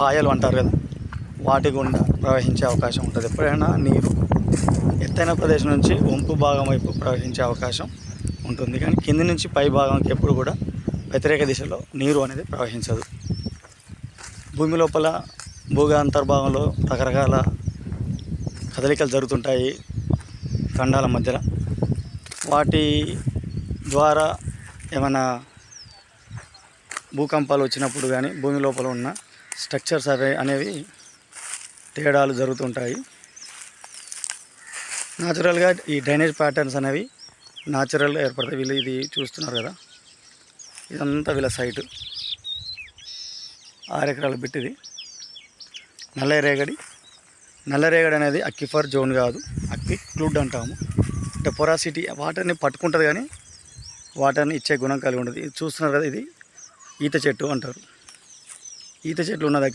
పాయలు అంటారు కదా వాటి గుండా ప్రవహించే అవకాశం ఉంటుంది. ఎప్పుడైనా నీరు ఎత్తైన ప్రదేశం నుంచి వంపు భాగం వైపు ప్రవహించే అవకాశం ఉంటుంది. కానీ కింది నుంచి పై భాగంకి ఎప్పుడు కూడా వ్యతిరేక దిశలో నీరు అనేది ప్రవహించదు. భూమి లోపల భూగా అంతర్భాగంలో రకరకాల కదలికలు జరుగుతుంటాయి ఖండాల మధ్యలో. వాటి ద్వారా ఏమైనా భూకంపాలు వచ్చినప్పుడు కానీ భూమి లోపల ఉన్న స్ట్రక్చర్స్ అవి అనేవి తేడాలు జరుగుతుంటాయి. న్యాచురల్గా ఈ డ్రైనేజ్ ప్యాటర్న్స్ అనేవి న్యాచురల్గా ఏర్పడతాయి. వీళ్ళు ఇది చూస్తున్నారు కదా. ఇదంతా వీళ్ళ సైటు ఆరు ఎకరాల బిట్ నల్లరేగడి. నల్లరేగడి అనేది అక్కిఫర్ జోన్ కాదు. అక్కి క్లూడ్ అంటాము. అంటే పొరాసిటీ వాటర్ని పట్టుకుంటుంది కానీ వాటర్ని ఇచ్చే గుణం కలిగి ఉండదు. ఇది చూస్తున్నారు కదా ఇది ఈత చెట్టు అంటారు. ఈత చెట్లు ఉన్న దగ్గర